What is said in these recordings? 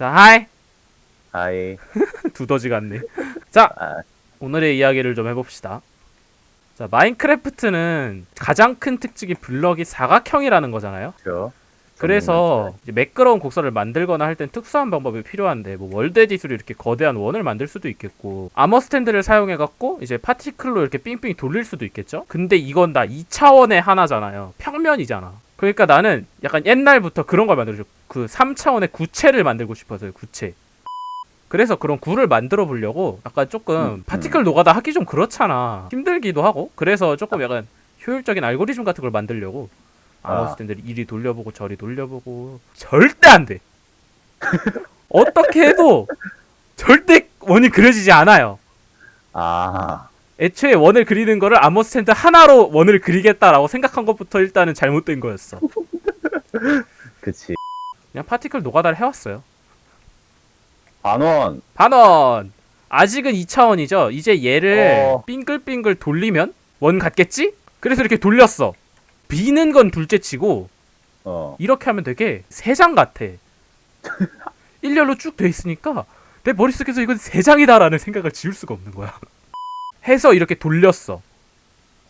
자, 하이. 아이 두더지 같네. 자, 아, 오늘의 이야기를 좀 해봅시다. 자, 마인크래프트는 가장 큰 특징이 블럭이 사각형이라는 거잖아요. 그렇죠. 그래서 이제 매끄러운 곡선을 만들거나 할 땐 특수한 방법이 필요한데 뭐 월드 에디스로 이렇게 거대한 원을 만들 수도 있겠고 아머 스탠드를 사용해 갖고 이제 파티클로 이렇게 삥삥 돌릴 수도 있겠죠. 근데 이건 다 2차원의 하나잖아요. 평면이잖아. 그러니까 나는 약간 옛날부터 그런 걸 만들어줘. 그 3차원의 구체를 만들고 싶어서요. 구체. 그래서 그런 구를 만들어 보려고 약간 조금 음, 파티클 노가다 하기 좀 그렇잖아. 힘들기도 하고. 그래서 조금 약간 효율적인 알고리즘 같은 걸 만들려고 아머 아. 스탠드를 이리 돌려보고 저리 돌려보고 절대 안 돼. 어떻게 해도 절대 원이 그려지지 않아요. 아 애초에 원을 그리는 거를 아머 스탠드 하나로 원을 그리겠다라고 생각한 것부터 일단은 잘못된 거였어. 그치 그냥 파티클 노가다를 해왔어요. 반원 반원 아직은 2차원이죠. 이제 얘를 어. 빙글빙글 돌리면 원 같겠지? 그래서 이렇게 돌렸어. 비는 건 둘째치고 어 이렇게 하면 되게 세 장 같아. 일렬로 쭉 돼 있으니까 내 머릿속에서 이건 세 장이다라는 생각을 지울 수가 없는 거야. 해서 이렇게 돌렸어.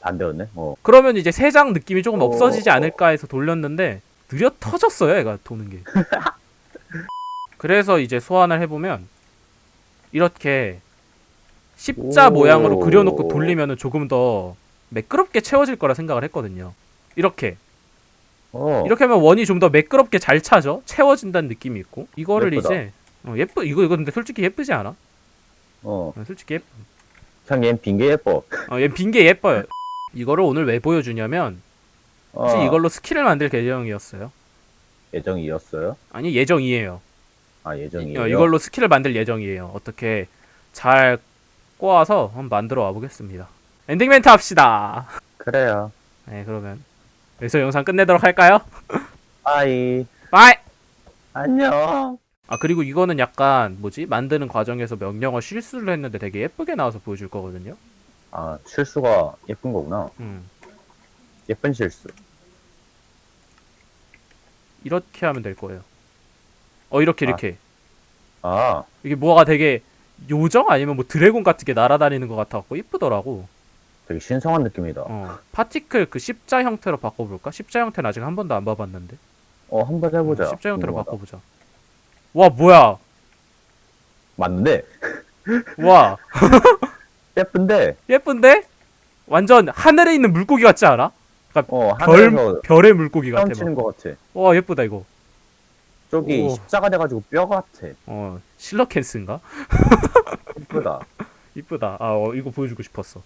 반대였네 어 그러면 이제 세 장 느낌이 조금 어. 없어지지 않을까 해서 돌렸는데 느려 터졌어요, 얘가 도는 게. 그래서 이제 소환을 해보면 이렇게 십자 오. 모양으로 그려놓고 돌리면은 조금 더 매끄럽게 채워질 거라 생각을 했거든요. 이렇게 어. 이렇게 하면 원이 좀 더 매끄럽게 잘 차죠. 채워진다는 느낌이 있고 이거를 예쁘다. 이제 어, 예쁘 이거 이거 근데 솔직히 예쁘지 않아? 어 어, 솔직히 예쁘. 그냥 얜 빈 게 예뻐 어, 얘 빈게 예뻐요. 이거를 오늘 왜 보여주냐면 어. 사실 이걸로 스킬을 만들 계정이었어요. 예정이었어요 아니 예정이에요. 아 예정이에요 어, 이걸로 스킬을 만들 예정이에요. 어떻게 잘 꼬아서 한번 만들어 와 보겠습니다. 엔딩 멘트 합시다. 그래요 네 그러면 여기서 영상 끝내도록 할까요? 아이 바이. 안녕 아 그리고 이거는 약간 뭐지 만드는 과정에서 명령어 실수를 했는데 되게 예쁘게 나와서 보여줄 거거든요. 아 실수가 예쁜 거구나 음. 예쁜 실수 이렇게 하면 될 거예요. 어 이렇게 아. 이렇게 아 이게 뭐가 되게 요정 아니면 뭐 드래곤 같은 게 날아다니는 것 같아갖고 이쁘더라고. 되게 신성한 느낌이다 어 파티클 그 십자 형태로 바꿔볼까? 십자 형태는 아직 한 번도 안 봐봤는데. 어 한번 해보자 어, 십자 형태로 궁금하다. 바꿔보자. 와 뭐야? 맞는데 와 예쁜데 예쁜데? 완전 하늘에 있는 물고기 같지 않아? 어별 하늘에서 별의 물고기 같아. 헤엄치는 막. 것 같아 와 예쁘다 이거. 저기 오. 십자가 돼가지고 뼈 같아 어 실러캔스인가? 예쁘다 이쁘다. 아 어, 이거 보여주고 싶었어.